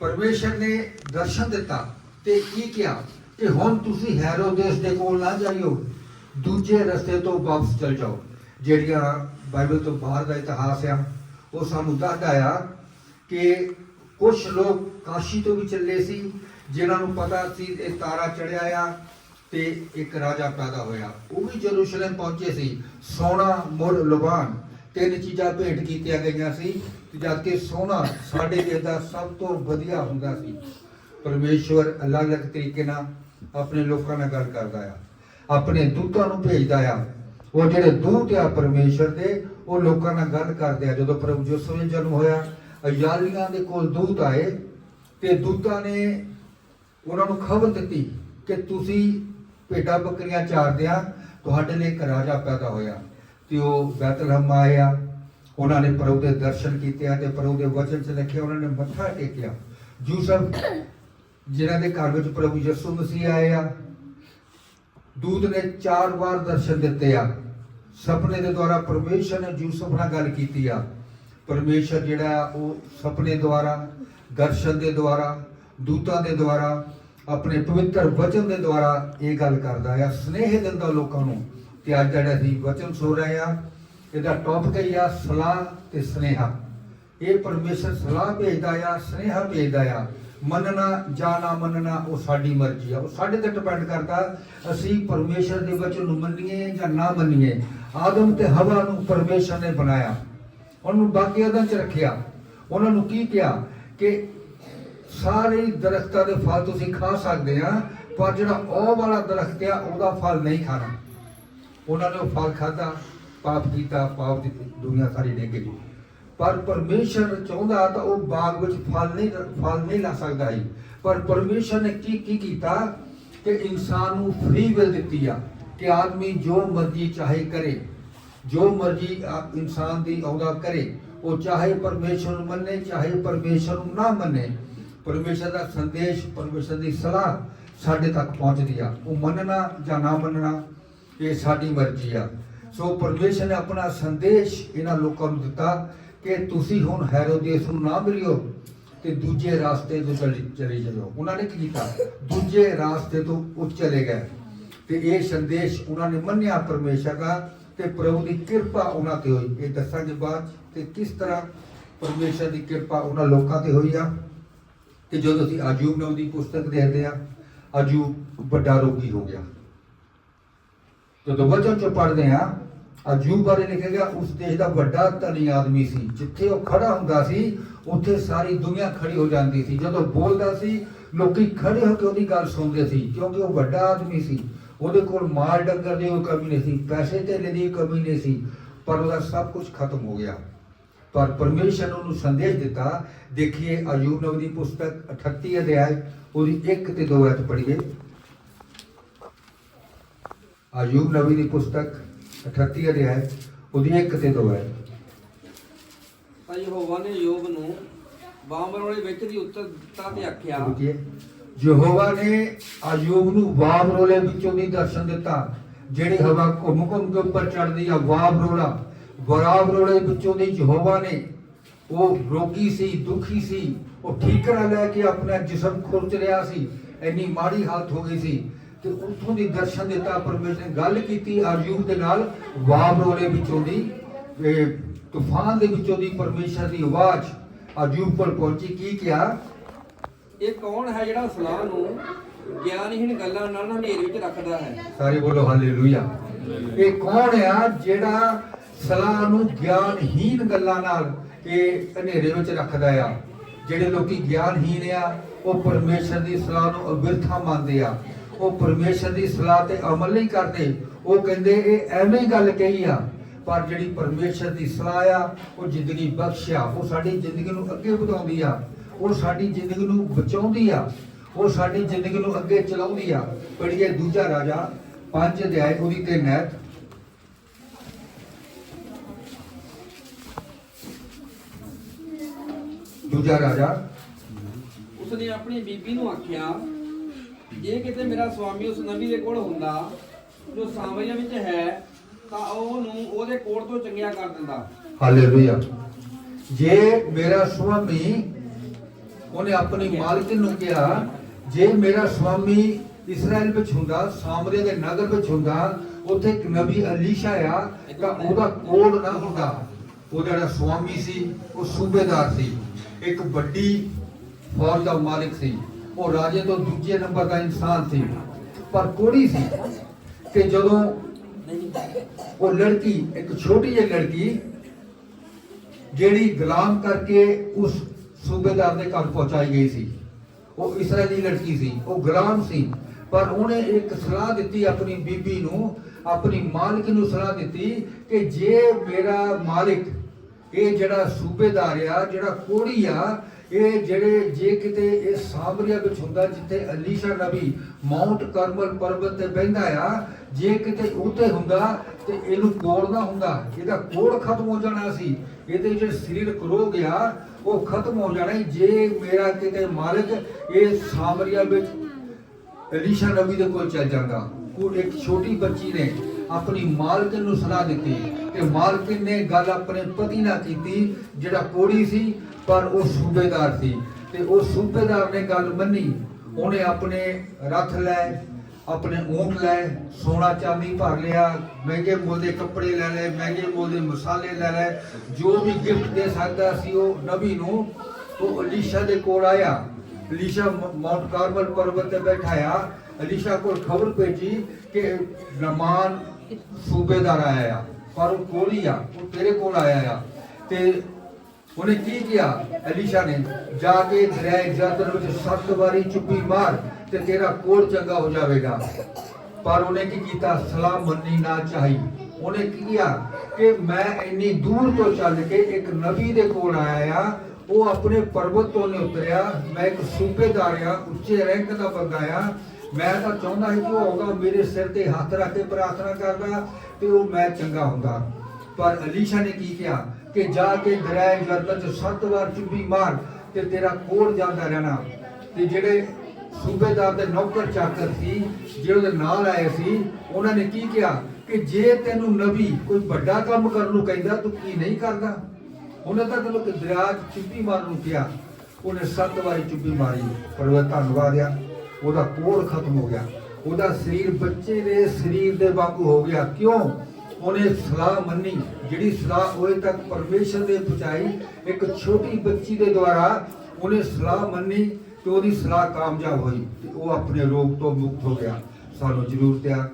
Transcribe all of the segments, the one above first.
ਪਰਮੇਸ਼ਰ ਨੇ ਦਰਸ਼ਨ ਦਿੱਤਾ ਤੇ ਕੀ ਕਿਹਾ? ਕਿ ਹੁਣ ਤੁਸੀਂ ਹੈਰੋਦੇਸ ਦੇ ਕੋਲ ਨਾ ਜਾਈਓ ਦੂਜੇ ਰਸਤੇ ਤੋਂ ਵਾਪਸ ਚਲ ਜਾਓ। ਜਿਹੜੀਆਂ ਬਾਈਬਲ ਤੋਂ ਬਾਹਰ ਦਾ ਇਤਿਹਾਸ ਆ, ਉਹ ਸਾਨੂੰ ਦੱਸਦਾ ਆ ਕਿ ਕੁਝ ਲੋਕ ਕਾਸ਼ੀ ਤੋਂ ਵੀ ਚੱਲੇ ਸੀ, ਜਿਨ੍ਹਾਂ ਨੂੰ ਪਤਾ ਸੀ ਇਹ ਤਾਰਾ ਚੜਿਆ ਆ ਤੇ ਇੱਕ ਰਾਜਾ ਪੈਦਾ ਹੋਇਆ। ਉਹ ਵੀ ਜਰੂਸ਼ਲਮ ਪਹੁੰਚੇ ਸੀ। ਸੋਨਾ ਮੁਰ ਲੁਬਾਨ, ਤਿੰਨ ਚੀਜ਼ਾਂ ਭੇਟ ਕੀਤੀਆਂ ਗਈਆਂ ਸੀ। ਤੇ ਜਦ ਕਿ ਸੋਨਾ ਸਾਡੇ ਦੇਸ਼ ਦਾ ਸਭ ਤੋਂ ਵਧੀਆ ਹੁੰਦਾ ਸੀ। ਪਰਮੇਸ਼ਵਰ ਅਲੱਗ-ਅਲੱਗ ਤਰੀਕੇ ਨਾਲ ਆਪਣੇ ਲੋਕਾਂ ਨਾਲ ਗੱਲ ਕਰਦਾ ਆ। ਆਪਣੇ ਦੂਤਾਂ ਨੂੰ ਭੇਜਦਾ ਆ। ਉਹ ਜਿਹੜੇ ਦੂਤ ਆ ਪਰਮੇਸ਼ਵਰ ਦੇ, ਉਹ ਲੋਕਾਂ ਨਾਲ ਗੱਲ ਕਰਦੇ ਆ। ਜਦੋਂ ਪ੍ਰਭੂ ਯਿਸੂ ਦਾ ਜਨਮ ਹੋਇਆ, ਅਯਾਲੀਆਂ ਦੇ ਕੋਲ ਦੂਤ ਆਏ ਤੇ ਦੂਤਾਂ ਨੇ ਉਹਨਾਂ ਨੂੰ ਖਬਰ ਦਿੱਤੀ ਕਿ ਤੁਸੀਂ ਭੇਡਾਂ ਬੱਕਰੀਆਂ ਚਾਰਦੇ ਆ, ਤੁਹਾਡੇ ਲਈ ਇੱਕ ਰਾਜਾ ਪੈਦਾ ਹੋਇਆ। ਤੇ ਉਹ ਬੈਤਲਹਮ ਆਇਆ ਉਹਨਾਂ ਨੇ ਪ੍ਰਭੂ ਦੇ ਦਰਸ਼ਨ ਕੀਤੇ ਆ ਤੇ ਪ੍ਰਭੂ ਦੇ ਵਚਨ 'ਚ ਲਿਖਿਆ, ਉਹਨਾਂ ਨੇ ਮੱਥਾ ਟੇਕਿਆ। ਯੂਸਫ, ਜਿਨ੍ਹਾਂ ਦੇ ਘਰ ਵਿੱਚ ਪ੍ਰਭੂ ਯਿਸੂ ਮਸੀਹ ਆਏ ਆ, ਦੂਤ ਨੇ ਚਾਰ ਵਾਰ ਦਰਸ਼ਨ ਦਿੱਤੇ ਆ। ਸੁਪਨੇ ਦੇ ਦੁਆਰਾ ਪਰਮੇਸ਼ਰ ਨੇ ਯੂਸਫ ਨਾਲ ਗੱਲ ਕੀਤੀ ਆ। ਪਰਮੇਸ਼ਰ ਜਿਹੜਾ ਆ, ਉਹ ਸੁਪਨੇ ਦੁਆਰਾ, ਦਰਸ਼ਨ ਦੇ ਦੁਆਰਾ, ਦੂਤਾਂ ਦੇ ਦੁਆਰਾ, ਆਪਣੇ ਪਵਿੱਤਰ ਵਚਨ ਦੇ ਦੁਆਰਾ ਇਹ ਗੱਲ ਕਰਦਾ ਆ। ਸਨੇਹ ਦਿੰਦਾ ਲੋਕਾਂ ਨੂੰ ਤੇ ਅੱਜ ਜਿਹੜਾ ਅਸੀਂ ਵਚਨ ਸੁਣ ਰਹੇ ਆ ਇਹਦਾ ਟੌਪਿਕ ਹੈ ਆ ਸਲਾਹ ਤੇ ਸਨੇਹਾ। ਇਹ ਪਰਮੇਸ਼ਰ ਸਲਾਹ ਭੇਜਦਾ ਆ, ਸਨੇਹਾ ਭੇਜਦਾ ਆ। ਮੰਨਣਾ ਜਾਂ ਨਾ ਮੰਨਣਾ, ਉਹ ਸਾਡੀ ਮਰਜ਼ੀ ਆ। ਉਹ ਸਾਡੇ ਤੇ ਡਿਪੈਂਡ ਕਰਦਾ, ਅਸੀਂ ਪਰਮੇਸ਼ਰ ਦੇ ਵਚਨ ਨੂੰ ਮੰਨੀਏ ਜਾਂ ਨਾ ਮੰਨੀਏ। ਆਦਮ ਤੇ ਹਵਾ ਨੂੰ ਪਰਮੇਸ਼ਰ ਨੇ ਬਣਾਇਆ। ਉਹਨੂੰ ਬਾਕੀ ਅਦਾਂ ਚ ਰੱਖਿਆ। ਉਹਨਾਂ ਨੂੰ ਕੀ ਕਿਹਾ? ਕਿ ਸਾਰੇ ਦਰਖਤਾਂ ਦੇ ਫਲ ਤੁਸੀਂ ਖਾ ਸਕਦੇ ਆ, ਪਰ ਜਿਹੜਾ ਉਹ ਵਾਲਾ ਦਰਖਤ ਆ, ਉਹਦਾ ਫਲ ਨਹੀਂ ਖਾਣਾ। ਉਹਨਾਂ ਨੇ ਉਹ ਫਲ ਖਾਦਾ ਪਾਪ ਕੀਤਾ, ਪਾਪ ਦੀ ਦੁਨੀਆ ਸਾਰੀ ਡਿੱਗ ਗਈ। ਪਰ ਪਰਮੇਸ਼ਰ ਚਾਹੁੰਦਾ ਤਾਂ ਉਹ ਬਾਗ ਵਿੱਚ ਫਲ ਨਹੀਂ ਫਲ ਨਹੀਂ ਲਾ ਸਕਦਾ ਸੀ ਪਰ ਪਰਮੇਸ਼ਰ ਨੇ ਕੀ ਕੀ ਕੀਤਾ? ਕਿ ਇਨਸਾਨ ਨੂੰ ਫ੍ਰੀ ਵਿਲ ਦਿੱਤੀ ਆ ਕਿ ਆਦਮੀ ਜੋ ਮਰਜ਼ੀ ਚਾਹੇ ਕਰੇ, ਜੋ ਮਰਜ਼ੀ ਇਨਸਾਨ ਦੀ ਆਉਂਦਾ ਕਰੇ, ਉਹ ਚਾਹੇ ਪਰਮੇਸ਼ਰ ਨੂੰ ਮੰਨੇ, ਚਾਹੇ ਪਰਮੇਸ਼ਰ ਨੂੰ ਨਾ ਮੰਨੇ, ਪਰਮੇਸ਼ਰ ਦਾ ਸੰਦੇਸ਼, ਪਰਮੇਸ਼ਰ ਦੀ ਸਲਾਹ ਸਾਡੇ ਤੱਕ ਪਹੁੰਚਦੀ ਆ। ਉਹ ਮੰਨਣਾ ਜਾਂ ਨਾ ਮੰਨਣਾ, ਇਹ ਸਾਡੀ ਮਰਜ਼ੀ ਆ। ਸੋ ਪਰਮੇਸ਼ਰ ਨੇ ਆਪਣਾ ਸੰਦੇਸ਼ ਇਹਨਾਂ ਲੋਕਾਂ ਨੂੰ ਦਿੱਤਾ ਕਿ ਤੁਸੀਂ ਹੁਣ ਹੈਰੋਦੇਸ ਨੂੰ ਨਾ ਮਿਲਿਓ ਤੇ ਦੂਜੇ ਰਾਸਤੇ ਤੋਂ ਚਲੇ ਚਲੇ ਜਾਓ ਉਹਨਾਂ ਨੇ ਕੀ ਕੀਤਾ? ਦੂਜੇ ਰਾਸਤੇ ਤੋਂ ਉਹ ਚਲੇ ਗਏ। ਤੇ ਇਹ ਸੰਦੇਸ਼ ਉਹਨਾਂ ਨੇ ਮੰਨਿਆ ਪਰਮੇਸ਼ਰ ਦਾ ਤੇ ਪ੍ਰਭੂ ਦੀ ਕਿਰਪਾ ਉਹਨਾਂ ਤੇ ਹੋਈ। ਇਹ ਦੱਸਾਂਗੇ ਬਾਅਦ 'ਚ ਤੇ ਕਿਸ ਤਰ੍ਹਾਂ ਪਰਮੇਸ਼ਰ ਦੀ ਕਿਰਪਾ ਉਹਨਾਂ ਲੋਕਾਂ ਤੇ ਹੋਈ ਆ ਕਿ ਜਦੋਂ ਅਸੀਂ ਆਜੂਬ ਨਾਮ ਦੀ ਪੁਸਤਕ ਦੇਖਦੇ ਆ ਆਜੂਬ ਵੱਡਾ ਰੋਗੀ ਹੋ ਗਿਆ। ਜਦੋਂ ਵਚਨ ਚ ਪੜ੍ਹਦੇ ਆ ਅਜੂਬ ਬਾਰੇ ਲਿਖਿਆ ਗਿਆ ਉਸ ਦੇਸ਼ ਦਾ ਵੱਡਾ ਧਨੀ ਆਦਮੀ ਸੀ ਜਿੱਥੇ ਉਹ ਖੜਾ ਹੁੰਦਾ ਸੀ ਉੱਥੇ ਸਾਰੀ ਦੁਨੀਆ ਖੜੀ ਹੋ ਜਾਂਦੀ ਸੀ ਜਦੋਂ ਬੋਲਦਾ ਸੀ ਲੋਕੀ ਖੜੇ ਹੋ ਕੇ ਉਹਦੀ ਗੱਲ ਸੁਣਦੇ ਸੀ ਕਿਉਂਕਿ ਉਹ ਵੱਡਾ ਆਦਮੀ ਸੀ ਉਹਦੇ ਕੋਲ ਮਾਲ ਡੰਗਰ ਦੀ ਕੋਈ ਕਮੀ ਨਹੀਂ ਸੀ ਪੈਸੇ ਧੇਲੇ ਦੀ ਕਮੀ ਨਹੀਂ ਸੀ ਪਰ ਉਹਦਾ ਸਭ ਕੁਝ ਖਤਮ ਹੋ ਗਿਆ ਪਰ ਪਰਮੇਸ਼ਰ ਨੇ ਉਹਨੂੰ ਸੰਦੇਸ਼ ਦਿੱਤਾ ਦੇਖੀਏ ਅਯੂਬ ਨਬੀ ਦੀ ਪੁਸਤਕ 38 ਅਧਿਆਇ ਉਹਦੀ 1 ਤੇ 2 ਐਤ ਪੜ੍ਹੀਏ ਅਯੂਬ ਨਬੀ ਦੀ ਪੁਸਤਕ 38 ਅਧਿਆਇ ਉਹਦੀ 1 ਤੇ 2 ਹੈ। ਤਾਂ ਯਹੋਵਾ ਨੇ ਯੋਬ ਨੂੰ ਬਾਂਬਰ ਵਾਲੇ ਵਿੱਚ ਦੀ ਉੱਤਰ ਦਿੱਤਾ ਤੇ ਆਖਿਆ ਯਹੋਵਾ ਨੇ ਅਯੂਬ ਨੂੰ ਵਾਬ ਰੋਲੇ ਵਿੱਚੋਂ ਦੀ ਦਰਸ਼ਨ ਦਿੱਤਾ ਜਿਹੜੀ ਹਵਾ ਘੁੰਮ ਘੁੰਮ ਕੇ ਉੱਪਰ ਚੜਦੀ ਆ ਵਾਬ ਰੋਲਾ। ਵਰਾਬ ਰੋਲੇ ਵਿੱਚੋਂ ਦੀ ਯਹੋਵਾ ਨੇ ਉਹ ਰੋਗੀ ਸੀ ਦੁਖੀ ਸੀ ਉਹ ਠੀਕਰਾ ਲੈ ਕੇ ਆਪਣਾ ਜਿਸਮ ਖੁਰਚ ਰਿਹਾ ਸੀ ਇੰਨੀ ਮਾੜੀ ਹਾਲਤ ਹੋ ਗਈ ਸੀ। ਤੇ ਉੱਥੋਂ ਦੀ ਦਰਸ਼ਨ ਦਿੱਤਾ ਪਰਮੇਸ਼ਰ ਨੇ ਗੱਲ ਕੀਤੀ ਅਯੂਬ ਦੇ ਨਾਲ ਵਾਬ ਰੋਲੇ ਵਿੱਚੋਂ ਦੀ ਇਹ ਤੂਫਾਨ ਦੇ ਵਿੱਚੋਂ ਦੀ ਪਰਮੇਸ਼ਰ ਦੀ ਆਵਾਜ਼ ਅਯੂਬ ਕੋਲ ਪਹੁੰਚੀ। ਕੀ ਕਿਹਾ? ਇਹ ਕੌਣ ਹੈ ਜਿਹੜਾ ਸਲਾਹ ਨੂੰ ਗਿਆਨਹੀਣ ਗੱਲਾਂ ਨਾਲ ਹਨੇਰ ਵਿੱਚ ਰੱਖਦਾ ਹੈ? ਸਾਰੇ ਬੋਲੋ ਹਾਲੇਲੂਇਆ। ਇਹ ਕੌਣ ਆ ਜਿਹੜਾ ਸਲਾਹ ਨੂੰ ਗਿਆਨਹੀਨ ਗੱਲਾਂ ਨਾਲ ਇਹ ਹਨੇਰੇ ਵਿੱਚ ਰੱਖਦਾ ਆ? ਜਿਹੜੇ ਲੋਕੀ ਗਿਆਨਹੀਨ ਆ ਉਹ ਪਰਮੇਸ਼ਰ ਦੀ ਸਲਾਹ ਨੂੰ ਅਵਿਰਥਾ ਮੰਨਦੇ ਆ। ਉਹ ਪਰਮੇਸ਼ਰ ਦੀ ਸਲਾਹ ਤੇ ਅਮਲ ਨਹੀਂ ਕਰਦੇ, ਉਹ ਕਹਿੰਦੇ ਇਹ ਐਵੇਂ ਹੀ ਗੱਲ ਕਹੀ ਆ, ਪਰ ਜਿਹੜੀ ਪਰਮੇਸ਼ਰ ਦੀ ਸਲਾਹ ਆ, ਉਹ ਜ਼ਿੰਦਗੀ ਬਖਸ਼ਿਆ, ਉਹ ਸਾਡੀ ਜ਼ਿੰਦਗੀ ਨੂੰ ਅੱਗੇ ਵਧਾਉਂਦੀ ਆ, ਉਹ ਸਾਡੀ ਜ਼ਿੰਦਗੀ ਨੂੰ ਬਚਾਉਂਦੀ ਆ, ਉਹ ਸਾਡੀ ਜ਼ਿੰਦਗੀ ਨੂੰ ਅੱਗੇ ਚਲਾਉਂਦੀ ਆ। ਪੜੀਏ ਦੂਜਾ ਰਾਜਾ 5 ਅਧਿਆਇ ਉਹਦੀ ਤੇ ਨੈਤ ਦੂਜਾ ਰਾਜਾ। ਉਸਨੇ ਆਪਣੀ ਬੀਬੀ ਨੂੰ ਆਖਿਆ ਜੇ ਕਿਤੇ ਮੇਰਾ ਸਵਾਮੀ ਉਸ ਨਬੀ ਦੇ ਕੋਲ ਹੁੰਦਾ ਜੋ ਸਾਮਰੀਆ ਵਿੱਚ ਹੈ ਤਾਂ ਉਹ ਨੂੰ ਉਹਦੇ ਕੋਲ ਤੋਂ ਚੰਗਿਆ ਕਰ ਦਿੰਦਾ। ਹਾਲੇਲੂਇਆ। ਜੇ ਮੇਰਾ ਸੁਆਮੀ ਉਹਨੇ ਆਪਣੀ ਮਾਲਕਿਨ ਨੂੰ ਕਿਹਾ ਜੇ ਮੇਰਾ ਸਵਾਮੀ ਇਸਰਾਇਲ ਵਿੱਚ ਹੁੰਦਾ ਸਾਮਰੀਆ ਦੇ ਨਗਰ ਵਿੱਚ ਹੁੰਦਾ ਉੱਥੇ ਇੱਕ ਨਬੀ ਅਲੀਸ਼ਾ ਆ ਤਾਂ ਉਹਦਾ ਕੋਲ ਨਾ ਹੁੰਦਾ। ਉਹ ਜਿਹੜਾ ਸਵਾਮੀ ਸੀ ਉਹ ਸੂਬੇਦਾਰ ਸੀ। ਇੱਕ ਵੱਡੀ ਫੌਜ ਦਾ ਮਾਲਕ ਸੀ। ਉਹ ਰਾਜੇ ਤੋਂ ਦੂਜੇ ਨੰਬਰ ਦਾ ਇਨਸਾਨ ਸੀ। ਪਰ ਕੋੜੀ ਸੀ ਕਿ ਜਦੋਂ ਉਹ ਲੜਕੀ, ਇੱਕ ਛੋਟੀ ਜਿਹੀ ਲੜਕੀ, ਜਿਹੜੀ ਗੁਲਾਮ ਕਰਕੇ ਉਸ ਸੂਬੇਦਾਰ ਦੇ ਘਰ ਪਹੁੰਚਾਈ ਗਈ ਸੀ, ਉਹ ਇਸਰਾਇਲੀ ਲੜਕੀ ਸੀ, ਉਹ ਗੁਲਾਮ ਸੀ। ਪਰ ਉਹਨੇ ਇੱਕ ਸਲਾਹ ਦਿੱਤੀ ਆਪਣੀ ਬੀਬੀ ਨੂੰ, ਆਪਣੀ ਮਾਲਕ ਨੂੰ ਸਲਾਹ ਦਿੱਤੀ ਕਿ ਜੇ ਮੇਰਾ ਮਾਲਿਕ, ਇਹ ਜਿਹੜਾ ਸੂਬੇਦਾਰ ਆ, ਜਿਹੜਾ ਕੋੜੀ ਆ ਇਹ ਜਿਹੜੇ ਜੇ ਕਿਤੇ ਇਹ ਸਾਮਰੀਆ ਵਿੱਚ ਹੁੰਦਾ ਜਿੱਥੇ ਅਲੀਸ਼ਾ ਨਬੀ ਮਾਉਂਟ ਕਰਮਲ ਪਰਬਤ ਤੇ ਬਹਿੰਦਾ ਆ, ਜੇ ਕਿਤੇ ਉੱਤੇ ਹੁੰਦਾ ਤੇ ਇਹਨੂੰ ਕੋੜਨਾ ਹੁੰਦਾ। ਇਹਦਾ ਕੋੜ ਖਤਮ ਹੋ ਜਾਣਾ ਸੀ। ਇਹਦੇ ਜਿਹੜੇ ਸਰੀਰਕ ਰੋਗ ਆ, ਉਹ ਖਤਮ ਹੋ ਜਾਣਾ ਜੇ ਮੇਰਾ ਕਿਤੇ ਮਾਲਕ ਇਹ ਸਾਮਰੀਆ ਵਿੱਚ ਅਲੀਸ਼ਾ ਨਬੀ ਦੇ ਕੋਲ ਚੱਲ ਜਾਂਦਾ। ਉਹ ਇੱਕ ਛੋਟੀ ਬੱਚੀ ਨੇ ਆਪਣੀ ਮਾਲਕਨ ਨੂੰ ਸਲਾਹ ਦਿੱਤੀ ਤੇ ਮਾਲਕਨ ਨੇ ਗੱਲ ਆਪਣੇ ਪਤੀ ਨਾਲ ਕੀਤੀ, ਜਿਹੜਾ ਕੋੜੀ ਸੀ ਪਰ ਉਹ ਸੂਬੇਦਾਰ ਸੀ ਤੇ ਉਹ ਸੂਬੇਦਾਰ ਨੇ ਗੱਲ ਮੰਨੀ। ਉਹਨੇ ਆਪਣੇ ਰੱਥ ਲੈ, ਆਪਣੇ ਊਂਟ ਲੈ, ਸੋਨਾ ਚਾਂਦੀ ਭਰ ਲਿਆ, ਮਹਿੰਗੇ ਮੁੱਲ ਦੇ ਕੱਪੜੇ ਲੈ ਲਏ, ਮਹਿੰਗੇ ਮੁੱਲ ਦੇ ਮਸਾਲੇ ਲੈ ਲਏ। ਜੋ ਵੀ ਗਿਫਟ ਦੇ ਸਕਦਾ ਸੀ ਉਹ ਨਬੀ ਨੂੰ, ਉਹ ਅਲੀਸ਼ਾ ਦੇ ਕੋਲ ਆਇਆ। ਅਲੀਸ਼ਾ ਮ- ਮਾਊਂਟ ਕਾਰਮਲ ਪਰਬਤ ਤੇ ਬੈਠਾ ਆ। ਅਲੀਸ਼ਾ ਕੋਲ ਖਬਰ ਭੇਜੀ ਕਿ ਰਮਾਨ ਸੂਬੇਦਾਰ ਆਇਆ ਪਰ ਉਹ ਕੋਲ ਹੀ ਆ, ਉਹ ਤੇਰੇ ਕੋਲ ਆਇਆ ਆ। ਤੇ ਉਹਨੇ ਕੀ ਕੀਤਾ ਅਲੀਸ਼ਾ ਨੇ, ਜਾ ਕੇ ਦਰਿਆ ਜਰਦਨ ਵਿੱਚ ਸੱਤ ਵਾਰੀ ਚੁੱਪੀ ਮਾਰ ਤੇ ਤੇਰਾ ਕੋਲ ਚੰਗਾ ਹੋ ਜਾਵੇਗਾ। ਪਰ ਉਹਨੇ ਕੀ ਕੀਤਾ? ਸਲਾਮ ਮੰਨੀ ਨਾ ਚਾਹੀ। ਉਹਨੇ ਕੀ ਕੀਤਾ ਕਿ ਮੈਂ ਇੰਨੀ ਦੂਰ ਤੋਂ ਚੱਲ ਕੇ ਇੱਕ ਨਬੀ ਦੇ ਕੋਲ ਆਇਆ ਆ ਉਹ ਆਪਣੇ ਪਰਬਤ ਤੋਂ ਨਹੀਂ ਉਤਰਿਆ। ਮੈਂ ਇੱਕ ਸੂਬੇਦਾਰ ਆ ਉੱਚੇ ਰੈਂਕ ਦਾ ਬੰਦਾ ਆ ਮੈਂ ਤਾਂ ਚਾਹੁੰਦਾ ਸੀ ਕਿ ਉਹ ਆਉਂਦਾ ਮੇਰੇ ਸਿਰ ਤੇ ਹੱਥ ਰੱਖ ਕੇ ਪ੍ਰਾਰਥਨਾ ਕਰਦਾ ਤੇ ਉਹ ਮੈਂ ਚੰਗਾ ਹੁੰਦਾ। ਪਰ ਅਲੀਸ਼ਾ ਨੇ ਕੀ ਕਿਹਾ? ਕਿ ਜਾ ਕੇ ਦਰਿਆ ਜਰਦਨ ਚ ਸੱਤ ਵਾਰ ਚੁੱਭੀ ਮਾਰ ਤੇ ਤੇਰਾ ਕੋਲ ਜਾਂਦਾ ਰਹਿਣਾ। ਤੇ ਜਿਹੜੇ ਸੂਬੇਦਾਰ ਦੇ ਨੌਕਰ ਚਾਕਰ ਸੀ, ਜਿਹੜੇ ਨਾਲ ਆਏ ਸੀ, ਉਹਨਾਂ ਨੇ ਕੀ ਕਿਹਾ? ਕਿ ਜੇ ਤੈਨੂੰ ਨਬੀ ਕੋਈ ਵੱਡਾ ਕੰਮ ਕਰਨ ਨੂੰ ਕਹਿੰਦਾ, ਤੂੰ ਕੀ ਨਹੀਂ ਕਰਦਾ? ਉਹਨੇ ਤਾਂ ਤੈਨੂੰ ਕਿ ਦਰਿਆ 'ਚ ਚੁੱਭੀ ਮਾਰਨ ਨੂੰ ਕਿਹਾ। ਉਹਨੇ ਸੱਤ ਵਾਰੀ ਚੁੱਪੀ ਮਾਰੀ। ਪਰ ਉਹ ਧੰਨਵਾਦ ਆ। ਉਹਦਾ ਕੋੜ ਖਤਮ ਹੋ ਗਿਆ। ਉਹਦਾ ਸਰੀਰ ਬੱਚੇ ਦੇ ਸਰੀਰ ਦੇ ਵਾਂਗੂ ਹੋ ਗਿਆ। ਕਿਉਂ? ਉਹਨੇ ਸਲਾਹ ਮੰਨੀ, ਜਿਹੜੀ ਸਲਾਹ ਹੋਏ ਤੱਕ ਪਰਮੇਸ਼ਰ ਦੇ ਪਹੁੰਚਾਈ, ਇੱਕ ਛੋਟੀ ਬੱਚੀ ਦੇ ਦੁਆਰਾ ਉਹਨੇ ਸਲਾਹ ਮੰਨੀ ਤੇ ਉਹਦੀ ਸਲਾਹ ਕਾਮਯਾਬ ਹੋਈ ਤੇ ਉਹ ਆਪਣੇ ਰੋਗ ਤੋਂ ਮੁਕਤ ਹੋ ਗਿਆ। ਸਾਨੂੰ ਜ਼ਰੂਰਤ ਆ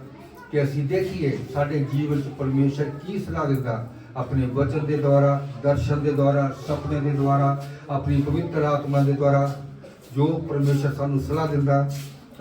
ਕਿ ਅਸੀਂ ਦੇਖੀਏ ਸਾਡੇ ਜੀਵਨ 'ਚ ਪਰਮੇਸ਼ਰ ਕੀ ਸਲਾਹ ਦਿੰਦਾ। ਆਪਣੇ ਵਚਨ ਦੇ ਦੁਆਰਾ, ਦਰਸ਼ਨ ਦੇ ਦੁਆਰਾ, ਸੁਪਨੇ ਦੇ ਦੁਆਰਾ, ਆਪਣੀ ਪਵਿੱਤਰ ਆਤਮਾ ਦੇ ਦੁਆਰਾ ਜੋ ਪਰਮੇਸ਼ਰ ਸਾਨੂੰ ਸਲਾਹ ਦਿੰਦਾ,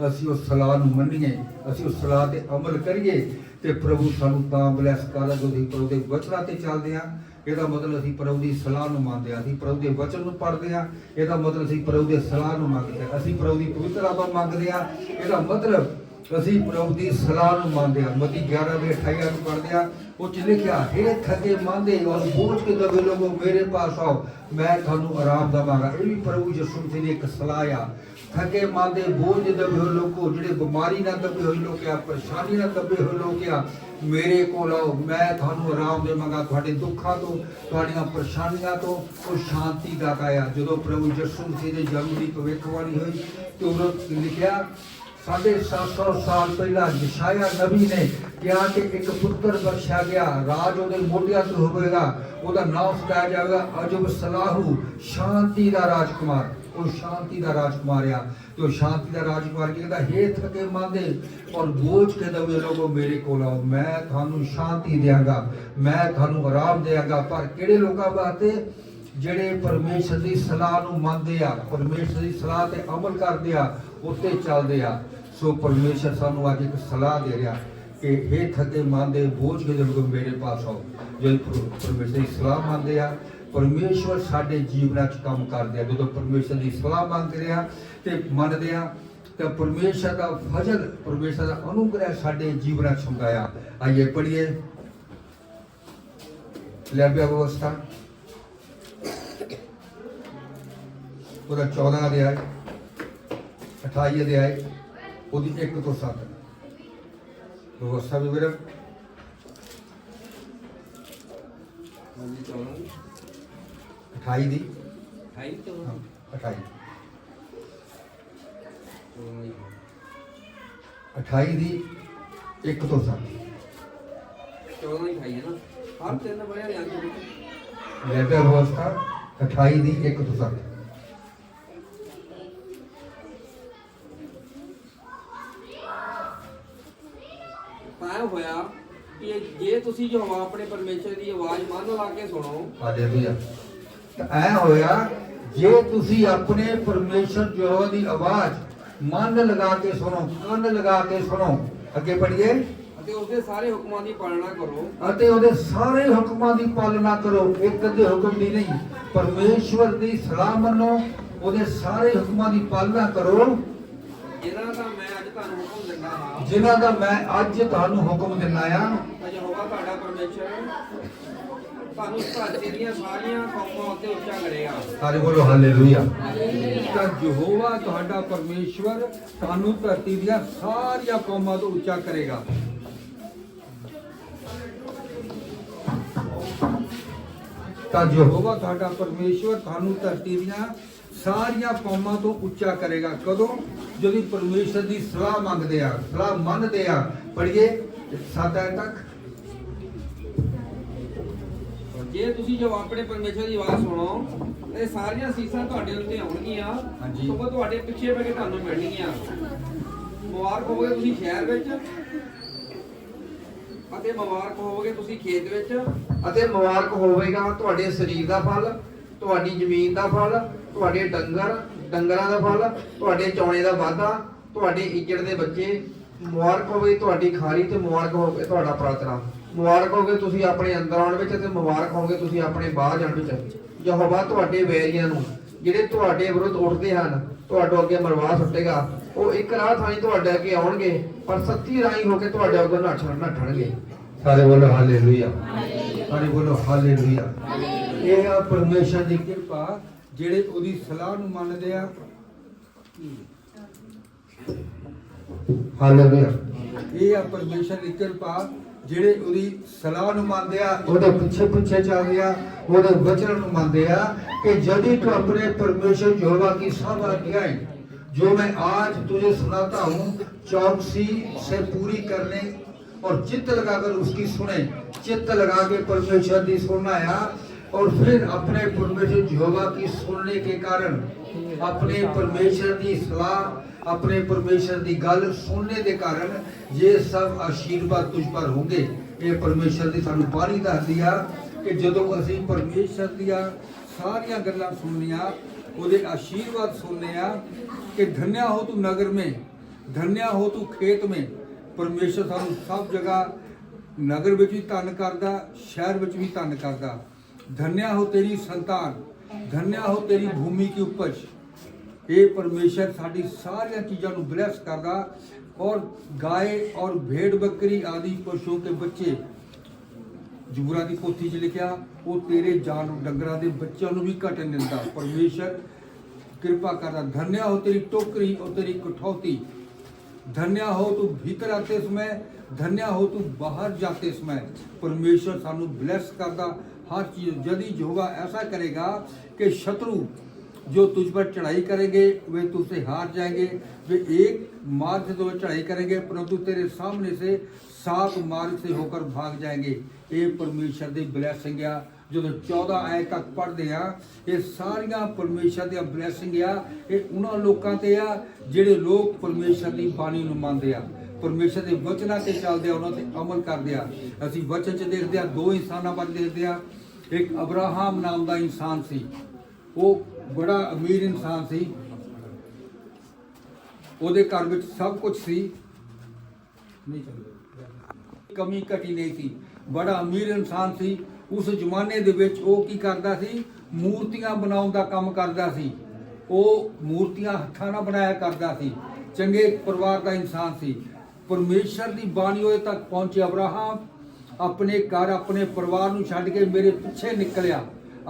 ਅਸੀਂ ਉਸ ਸਲਾਹ ਨੂੰ ਮੰਨੀਏ, ਅਸੀਂ ਉਸ ਸਲਾਹ ਤੇ ਅਮਲ ਕਰੀਏ ਤੇ ਪ੍ਰਭੂ ਸਾਨੂੰ ਤਾਂ ਬਲੈਸ ਕਰਦਾ ਜੋ ਅਸੀਂ ਪ੍ਰਭੂ ਦੇ ਵਚਨਾਂ ਤੇ ਚੱਲਦੇ ਆ ਇਹਦਾ ਮਤਲਬ ਅਸੀਂ ਪ੍ਰਭੂ ਦੀ ਸਲਾਹ ਨੂੰ ਮੰਨਦੇ ਆ ਅਸੀਂ ਪ੍ਰਭੂ ਦੇ ਵਚਨ ਨੂੰ ਪੜ੍ਹਦੇ ਆ ਇਹਦਾ ਮਤਲਬ ਅਸੀਂ ਪ੍ਰਭੂ ਦੇ ਸਲਾਹ ਨੂੰ ਮੰਗਦੇ ਆ ਅਸੀਂ ਪ੍ਰਭੂ ਦੀ ਪਵਿੱਤਰ ਆਤਮਾ ਮੰਗਦੇ ਆ ਇਹਦਾ ਮਤਲਬ ਅਸੀਂ ਪ੍ਰਭੂ ਦੀ ਸਲਾਹ ਨੂੰ ਮੰਨਦੇ ਆ ਮਤੀ 11 ਦੇ 28 ਨੂੰ ਪੜ੍ਹਦੇ ਆ ਉਹ ਚ ਲਿਖਿਆ, ਹੈ ਥਕੇ ਮੰਦੇ ਔਰ ਬੋਝ ਕੇ ਦਬੇ ਲੋਗੋ ਮੇਰੇ ਪਾਸ ਆਓ, ਮੈਂ ਤੁਹਾਨੂੰ ਆਰਾਮ ਦਵਾਂਗਾ, ਇਹ ਵੀ ਪ੍ਰਭੂ ਯਿਸੂ ਮਸੀਹ ਦੀ ਇੱਕ ਸਲਾਹ ਆ। ਥਕੇ ਮੰਦੇ ਬੋਝ ਦੇ ਦਬੇ ਹੋਏ ਲੋਕੋ, ਜਿਹੜੇ ਬਿਮਾਰੀ ਨਾਲ ਦਬੇ ਹੋਏ ਲੋਕ ਪਰੇਸ਼ਾਨੀ ਨਾਲ ਦਬੇ ਹੋਏ ਲੋਕ ਮੇਰੇ ਕੋਲ ਆਓ, ਮੈਂ ਤੁਹਾਨੂੰ ਆਰਾਮ ਦੇਵਾਂਗਾ ਤੁਹਾਡੇ ਦੁੱਖਾਂ ਤੋਂ, ਤੁਹਾਡੀਆਂ ਪਰੇਸ਼ਾਨੀਆਂ ਤੋਂ, ਉਹ ਸ਼ਾਂਤੀ ਦਾ ਆ ਜਦੋਂ ਪ੍ਰਭੂ ਯਿਸੂ ਮਸੀਹ ਦੇ ਜਨਮ ਦੀ ਭਵਿੱਖਬਾਣੀ ਹੋਈ, ਤੇ ਉਹਨਾਂ ਲਿਖਿਆ ਸਾਢੇ 700 ਸਾਲ ਪਹਿਲਾਂ ਯਸ਼ਾਇਆ ਨਬੀ ਨੇ ਕਿਹਾ ਕਿ ਇੱਕ ਪੁੱਤਰ ਬਖਸ਼ਿਆ ਗਿਆ, ਰਾਜ ਉਹਦੇ ਮੋਢਿਆਂ ਤੇ ਹੋਵੇਗਾ, ਉਹਦਾ ਨਾਮ ਸਟਾਇਆ ਜਾਵੇਗਾ, ਅਜਬ ਸਲਾਹੂ, ਸ਼ਾਂਤੀ ਦਾ ਰਾਜਕੁਮਾਰ। ਉਹ ਸ਼ਾਂਤੀ ਦਾ ਰਾਜਕੁਮਾਰ ਆ ਤੇ ਉਹ ਸ਼ਾਂਤੀ ਦਾ ਰਾਜਕੁਮਾਰ ਕੀ ਕਹਿੰਦਾ, ਹੇ ਥਕੇ ਮੰਦੇ ਔਰ ਬੋਝ ਕੇ ਦਵੇ ਲੋਗੋ ਮੇਰੇ ਕੋਲ ਆਓ, ਮੈਂ ਤੁਹਾਨੂੰ ਸ਼ਾਂਤੀ ਦਿਆਂਗਾ, ਮੈਂ ਤੁਹਾਨੂੰ ਆਰਾਮ ਦਿਆਂਗਾ, ਪਰ ਕਿਹੜੇ ਲੋਕਾਂ ਵਾਸਤੇ? ਜਿਹੜੇ ਪਰਮੇਸ਼ਰ ਦੀ ਸਲਾਹ ਨੂੰ ਮੰਨਦੇ ਆ, ਪਰਮੇਸ਼ਰ ਦੀ ਸਲਾਹ ਤੇ ਅਮਲ ਕਰਦੇ ਆ, ਉੱਤੇ ਚੱਲਦੇ ਆ। ਸੋ ਪਰਮੇਸ਼ਰ ਸਾਨੂੰ ਅੱਜ ਇੱਕ ਸਲਾਹ ਦੇ ਰਿਹਾ ਕਿ ਇਹ ਥਕੇ ਮੰਨਦੇ ਬੋਝ ਕੇ ਜਦੋਂ ਮੇਰੇ ਪਾਸ ਆਓ। ਜਦੋਂ ਪਰ- ਪਰਮੇਸ਼ਰ ਦੀ ਸਲਾਹ ਮੰਨਦੇ ਆ ਪਰਮੇਸ਼ਰ ਸਾਡੇ ਜੀਵਨਾਂ 'ਚ ਕੰਮ ਕਰਦੇ ਆ। ਜਦੋਂ ਪਰਮੇਸ਼ਰ ਦੀ ਸਲਾਹ ਮੰਗਦੇ ਆ ਤੇ ਮੰਨਦੇ ਆ, ਤਾਂ ਪਰਮੇਸ਼ਰ ਦਾ ਫਜ਼ਲ ਪਰਮੇਸ਼ਰ ਦਾ ਅਨੁਗ੍ਰਹਿ ਸਾਡੇ ਜੀਵਨਾਂ 'ਚ ਹੁੰਦਾ ਆ। ਆਈਏ ਪੜ੍ਹੀਏ। ਲੈਬਿਆ ਅਵਸਥਾ ਉਹਦਾ 14 ਅਧਿਆਇ 28 ਅਧਿਆਇ ਉਹਦੀ 1 ਤੋਂ 7 ਅਵਸਥਾ ਵਿਵਰਣ ਹਾਂਜੀ ਚੌਲਾਂ 28 ਦੀ। ਹਾਈ ਤੋਂ ਹਾਂ, 28 28 ਦੀ 1 ਤੋਂ 7 14 ਹੀ ਖਾਈ ਹੈ ਨਾ। ਹਰ ਤਿੰਨ ਬੜਿਆ ਦੇ ਅੰਕ ਵਿੱਚ ਲੈਟਰ ਅਵਸਥਾ 28 ਦੀ 1 ਤੋਂ 7 ਤਾਂ ਇਹ ਹੋਇਆ ਕਿ ਜੇ ਤੁਸੀਂ ਜੋ ਹਵਾ ਆਪਣੇ ਪਰਮੇਸ਼ਰ ਦੀ ਆਵਾਜ਼ ਮਨ ਲਾ ਕੇ ਸੁਣੋ ਹਾਲੇਲੂਇਆ ਤਾਂ ਐ ਹੋਇਆ ਜੇ ਤੁਸੀਂ ਆਪਣੇ ਪਰਮੇਸ਼ਰ ਜੋ ਦੀ ਆਵਾਜ਼ ਮਨ ਲਗਾ ਕੇ ਸੁਣੋ ਕੰਨ ਲਗਾ ਕੇ ਸੁਣੋ ਅੱਗੇ ਪੜ੍ਹੀਏ। ਅਤੇ ਉਸਦੇ ਸਾਰੇ ਹੁਕਮਾਂ ਦੀ ਪਾਲਣਾ ਕਰੋ। ਅਤੇ ਉਹਦੇ ਸਾਰੇ ਹੁਕਮਾਂ ਦੀ ਪਾਲਣਾ ਕਰੋ ਇੱਕ ਅੱਧੇ ਹੁਕਮ ਦੀ ਨਹੀਂ ਪਰਮੇਸ਼ਵਰ ਦੀ ਸਲਾਹ ਮੰਨੋ ਉਹਦੇ ਸਾਰੇ ਹੁਕਮਾਂ ਦੀ ਪਾਲਣਾ ਕਰੋ। ਜਿਹਨਾਂ ਦਾ ਮੈਂ ਅੱਜ ਤੁਹਾਨੂੰ ਹੁਕਮ ਦਿੰਦਾ ਹਾਂ। ਜਿਨ੍ਹਾਂ ਦਾ ਮੈਂ ਅੱਜ ਤੁਹਾਨੂੰ ਹੁਕਮ ਦਿੰਦਾ ਆ ਯਹੋਵਾ ਤੁਹਾਡਾ ਪਰਮੇਸ਼ਰ ਤੁਹਾਨੂੰ ਧਰਤੀ ਦੀਆਂ ਸਾਰੀਆਂ ਕੌਮਾਂ ਉੱਤੇ ਉੱਚਾ ਕਰੇਗਾ ਸਾਰੇ ਬੋਲੋ ਹਾਲੇਲੂਇਆ। ਤਾਂ ਯਹੋਵਾ ਤੁਹਾਡਾ ਪਰਮੇਸ਼ਵਰ ਤੁਹਾਨੂੰ ਧਰਤੀ ਦੀਆਂ ਸਾਰੀਆਂ ਕੌਮਾਂ ਤੋਂ ਉੱਚਾ ਕਰੇਗਾ। ਤਾਂ ਯਹੋਵਾ ਤੁਹਾਡਾ ਪਰਮੇਸ਼ਵਰ ਤੁਹਾਨੂੰ ਧਰਤੀ ਦੀਆਂ ਸਾਰੀਆਂ ਕੌਮਾਂ ਤੋਂ ਉੱਚਾ ਕਰੇਗਾ। ਕਦੋਂ? ਜਦੋਂ ਪਰਮੇਸ਼ਰ ਦੀ ਸਲਾਹ ਮੰਗਦੇ ਆ ਸਲਾਹ ਮੰਨਦੇ ਆ। ਸੱਤ ਐ ਤੱਕ। ਜੇ ਤੁਸੀਂ ਜੋ ਆਪਣੇ ਪਰਮੇਸ਼ਰ ਦੀ ਆਵਾਜ਼ ਸੁਣੋ ਤੇ ਸਾਰੀਆਂ ਸੀਸਾਂ ਤੁਹਾਡੇ ਉੱਤੇ ਆਉਣਗੀਆਂ। ਹਾਂਜੀ। ਸਗੋਂ ਤੁਹਾਡੇ ਪਿੱਛੇ ਪੈ ਕੇ ਤੁਹਾਨੂੰ ਮਿਲਣਗੀਆਂ। ਮੁਬਾਰਕ ਹੋਵੋਗੇ ਤੁਸੀਂ ਸ਼ਹਿਰ ਵਿੱਚ ਅਤੇ ਮੁਬਾਰਕ ਹੋਵੋਗੇ ਤੁਸੀਂ ਖੇਤ ਵਿੱਚ। ਅਤੇ ਮੁਬਾਰਕ ਹੋਵੇਗਾ ਤੁਹਾਡੇ ਸਰੀਰ ਦਾ ਫਲ ਤੁਹਾਡੀ ਜ਼ਮੀਨ ਦਾ ਫਲ ਤੁਹਾਡੇ ਡੰਗਰ ਡੰਗਰਾਂ ਦਾ ਫਲ ਤੁਹਾਡੇ ਚੌਣੇ ਦਾ ਵਾਧਾ ਤੁਹਾਡੇ ਇੱਜੜ ਦੇ ਬੱਚੇ। ਮੁਬਾਰਕ ਹੋਵੇ ਤੁਹਾਡੀ ਖਾਰੀ ਤੇ ਮੁਬਾਰਕ ਹੋਵੇ ਤੁਹਾਡਾ ਪ੍ਰਾਰਥਨਾ। ਮੁਬਾਰਕ ਹੋਵੇ ਤੁਸੀਂ ਆਪਣੇ ਅੰਦਰ ਆਉਣ ਵਿੱਚ ਤੇ ਮੁਬਾਰਕ ਹੋਵੇ ਤੁਸੀਂ ਆਪਣੇ ਬਾਹਰ ਜਾਣ ਵਿੱਚ। ਯਹੋਵਾ ਤੁਹਾਡੇ ਵੈਰੀਆਂ ਨੂੰ, ਜਿਹੜੇ ਤੁਹਾਡੇ ਵਿਰੁੱਧ ਉੱਠਦੇ ਹਨ, ਤੁਹਾਡੇ ਅੱਗੇ ਮਰਵਾ ਸੁੱਟੇਗਾ। ਉਹ ਇੱਕ ਰਾਹ ਥਾਣੀ ਤੁਹਾਡੇ ਅੱਗੇ ਆਉਣਗੇ, ਪਰ ਸੱਤੀ ਰਾਹੀਂ ਹੋ ਕੇ ਤੁਹਾਡੇ ਅੱਗੇ ਨੱਠਣ ਨੱਠਣਗੇ। ਸਾਰੇ ਬੋਲੋ ਹਾਲੇਲੂਇਆ। ਸਾਰੇ ਬੋਲੋ ਹਾਲੇਲੂਇਆ। ਇਹ ਆ ਪਰਮੇਸ਼ਰ ਦੀ ਕਿਰਪਾ, ਜਿਹੜੇ ਉਹਦੀ ਸਲਾਹ ਨੂੰ ਮੰਨਦੇ ਆ। ਹਾਲੇਲੂਇਆ। ਇਹ ਆ ਪਰਮੇਸ਼ਰ ਦੀ ਕਿਰਪਾ। ਜਿਹੜੇ ਉਹਦੀ ਸਲਾਹ ਨੂੰ ਮੰਨਦੇ ਆ ਉਹਦੇ ਪਿੱਛੇ ਪਿੱਛੇ ਚੱਲਦੇ ਆ ਉਹਦੇ ਵਚਨ ਨੂੰ ਮੰਨਦੇ ਆ ਕਿ यदि तू अपने परमेश्वर यहोवा की सब आज्ञाएं जो मैं आज तुझे सुनाता हूँ चौकसी से पूरी करने और चित्त लगाकर उसकी सुने चित्त लगा के परमेश्वर की सुनना है और फिर अपने परमेश्वर यहोवा की सुनने के कारण अपने परमेश्वर की सलाह अपने परमेश्वर की गल सुनने के कारण ये सब आशीर्वाद तुझ पर होंगे ਇਹ ਪਰਮੇਸ਼ਰ ਦੀ ਸਾਨੂੰ ਬਾਣੀ ਦੱਸਦੀ ਆ ਕਿ ਜਦੋਂ ਅਸੀਂ ਪਰਮੇਸ਼ਰ ਦੀਆਂ ਸਾਰੀਆਂ ਗੱਲਾਂ ਸੁਣਨੀਆਂ ਉਹਦੇ ਆਸ਼ੀਰਵਾਦ ਸੁਣਨੇ ਆ ਕਿ ਧੰਨਿਆ ਹੋ ਤੂੰ ਨਗਰ ਮੇ ਧੰਨਿਆ ਹੋ ਤੂੰ ਖੇਤ ਮੇ ਪਰਮੇਸ਼ਰ ਸਾਨੂੰ ਸਭ ਜਗ੍ਹਾ ਨਗਰ ਵਿੱਚ ਵੀ ਧੰਨ ਕਰਦਾ ਸ਼ਹਿਰ ਵਿੱਚ ਵੀ ਧੰਨ ਕਰਦਾ ਧੰਨਿਆ ਹੋ ਤੇਰੀ ਸੰਤਾਨ ਧੰਨਿਆ ਹੋ ਤੇਰੀ ਭੂਮੀ ਕੀ ਉਪਜ ਇਹ ਪਰਮੇਸ਼ਰ ਸਾਡੀ ਸਾਰੀਆਂ ਚੀਜ਼ਾਂ ਨੂੰ ਬਲੈਸ ਕਰਦਾ ਔਰ ਗਾਏ ਔਰ ਭੇਡ ਬੱਕਰੀ ਆਦਿ ਪਸ਼ੂ ਕੇ ਬੱਚੇ ਜੂਰਾ ਦੀ ਪੋਥੀ 'ਚ ਲਿਖਿਆ ਉਹ ਤੇਰੇ ਜਾਨ ਡੰਗਰਾਂ ਦੇ ਬੱਚਿਆਂ ਨੂੰ ਵੀ ਘਟਣ ਦਿੰਦਾ ਪਰਮੇਸ਼ਰ ਕਿਰਪਾ ਕਰਦਾ ਧੰਨਿਆ ਹੋ ਤੇਰੀ ਟੋਕਰੀ ਔਰ ਤੇਰੀ ਕਠੌਤੀ धन्य हो तू भीतर आते समय धन्य हो तू बाहर जाते समय परमेश्वर सानू ब्लेस करदा हर चीज यदि यहोवा ऐसा करेगा कि शत्रु जो तुझ पर चढ़ाई करेंगे वे तुझसे हार जाएंगे वे एक मार्ग से तो चढ़ाई करेंगे परंतु तेरे सामने से सात मार्ग से होकर भाग जाएंगे ये परमेश्वर ਦੀ ਬਲੇਸਿੰਗ ਆ ਜਦੋਂ 14 ਆਇਤ ਤੱਕ ਪੜ੍ਹਦੇ ਆ ਇਹ ਸਾਰੀਆਂ ਪਰਮੇਸ਼ਰ ਦੀਆਂ ਬਲੇਸਿੰਗ ਆ ਇਹ ਉਹਨਾਂ ਲੋਕਾਂ ਤੇ ਆ ਜਿਹੜੇ ਲੋਕ ਪਰਮੇਸ਼ਰ ਦੀ ਬਾਣੀ ਨੂੰ ਮੰਨਦੇ ਆ ਪਰਮੇਸ਼ਰ ਦੇ ਵਚਨਾਂ ਤੇ ਚੱਲਦੇ ਆ, ਉਹਨਾਂ ਤੇ ਅਮਲ ਕਰਦੇ ਆ। ਅਸੀਂ ਵਚਨ ਚ ਦੇਖਦੇ ਆ, ਦੋ ਇਨਸਾਨਾਂ ਬਾਰੇ ਦੇਖਦੇ ਆ। ਇੱਕ ਅਬਰਾਹਮ ਨਾਮ ਦਾ ਇਨਸਾਨ ਸੀ। ਉਹ ਬੜਾ ਅਮੀਰ ਇਨਸਾਨ ਸੀ। ਉਹਦੇ ਘਰ ਵਿੱਚ ਸਭ ਕੁਝ ਸੀ। ਨਹੀਂ ਕਮੀ ਘਟੀ ਨਹੀਂ ਸੀ। ਬੜਾ ਅਮੀਰ ਇਨਸਾਨ ਸੀ। ਉਸ ਜ਼ਮਾਨੇ ਦੇ ਵਿੱਚ ਉਹ ਕੀ ਕਰਦਾ ਸੀ? ਮੂਰਤੀਆਂ ਬਣਾਉਣ ਦਾ ਕੰਮ ਕਰਦਾ ਸੀ। ਉਹ ਮੂਰਤੀਆਂ ਹੱਥਾਂ ਨਾਲ ਬਣਾਇਆ ਕਰਦਾ ਸੀ। ਚੰਗੇ ਪਰਿਵਾਰ ਦਾ ਇਨਸਾਨ ਸੀ। ਪਰਮੇਸ਼ਰ ਦੀ ਬਾਣੀ ਉਹਦੇ ਤੱਕ ਪਹੁੰਚੀ। ਅਬਰਾਹਮ ਆਪਣੇ ਘਰ, ਆਪਣੇ ਪਰਿਵਾਰ ਨੂੰ ਛੱਡ ਕੇ ਮੇਰੇ ਪਿੱਛੇ ਨਿਕਲਿਆ।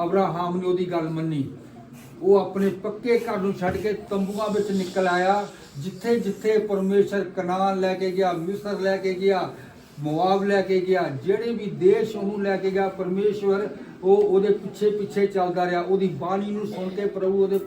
ਅਬਰਾਹਮ ਨੇ ਉਹਦੀ ਗੱਲ ਮੰਨੀ। ਉਹ ਆਪਣੇ ਪੱਕੇ ਘਰ ਨੂੰ ਛੱਡ ਕੇ ਤੰਬੂਆਂ ਵਿੱਚ ਨਿਕਲ ਆਇਆ। ਜਿੱਥੇ ਜਿੱਥੇ ਪਰਮੇਸ਼ਰ ਕਨਾਨ ਲੈ ਕੇ ਗਿਆ, ਮਿਸਰ ਲੈ ਕੇ ਗਿਆ, ਮੁਆਬ ਲੈ ਕੇ ਗਿਆ, ਜਿਹੜੇ ਵੀ ਦੇਸ਼ ਉਹਨੂੰ ਲੈ ਕੇ ਗਿਆ, ਪਰਮੇਸ਼ਵਰ ਉਹ ਉਹਦੇ ਪਿੱਛੇ ਪਿੱਛੇ ਚੱਲਦਾ ਰਿਹਾ। ਉਹਦੀ ਬਾਣੀ ਨੂੰ ਸੁਣ ਕੇ ਪ੍ਰਭੂ ਉਹਦੇ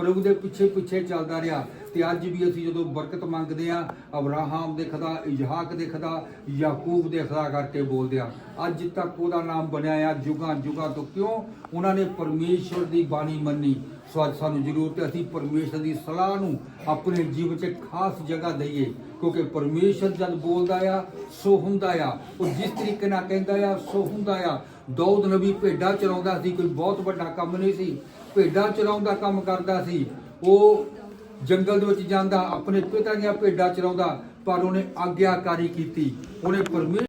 ਪ੍ਰਭੂ ਦੇ ਪਿੱਛੇ ਪਿੱਛੇ ਚੱਲਦਾ ਰਿਹਾ ਤੇ ਅੱਜ ਵੀ ਅਸੀਂ ਜਦੋਂ ਬਰਕਤ ਮੰਗਦੇ ਆ ਅਬਰਾਹਮ ਦੇ ਖੁਦਾ, ਇਜਹਾਕ ਦੇ ਖੁਦਾ, ਯਾਕੂਬ ਦੇ ਖੁਦਾ ਕਰਕੇ ਬੋਲਦੇ ਆ ਅੱਜ ਤੱਕ ਉਹਦਾ ਨਾਮ ਬਣਿਆ ਆ ਜੁਗਾਂ ਜੁਗਾਂ ਤੋਂ ਕਿਉਂ? ਉਹਨਾਂ ਨੇ ਪਰਮੇਸ਼ਵਰ ਦੀ ਬਾਣੀ ਮੰਨੀ। ਸੋ ਅੱਜ ਸਾਨੂੰ ਜ਼ਰੂਰਤ ਹੈ, ਅਸੀਂ ਪਰਮੇਸ਼ਰ ਦੀ ਸਲਾਹ ਨੂੰ ਆਪਣੇ ਜੀਵਨ 'ਚ ਖਾਸ ਜਗ੍ਹਾ ਦਈਏ, ਕਿਉਂਕਿ ਪਰਮੇਸ਼ਰ ਜਦ ਬੋਲਦਾ ਆ, ਸੋ ਹੁੰਦਾ ਆ। ਉਹ ਜਿਸ ਤਰੀਕੇ ਨਾਲ ਕਹਿੰਦਾ ਆ, ਸੋ ਹੁੰਦਾ ਆ। ਦੌਦ ਨਬੀ ਭੇਡਾਂ ਚਲਾਉਂਦਾ ਸੀ, ਕੋਈ ਬਹੁਤ ਵੱਡਾ ਕੰਮ ਨਹੀਂ ਸੀ। ਭੇਡਾਂ ਚਰਾਉਣ ਦਾ ਕੰਮ ਕਰਦਾ ਸੀ। ਉਹ ਜੰਗਲ ਦੇ ਵਿੱਚ ਜਾਂਦਾ, ਆਪਣੇ ਪਿਤਾ ਦੀਆਂ ਭੇਡਾਂ ਚਰਾਉਂਦਾ, ਪਰ ਉਹਨੇ ਆਗਿਆਕਾਰੀ ਕੀਤੀ। ਉਹਨੇ ਪਰਮੇਸ਼ਰ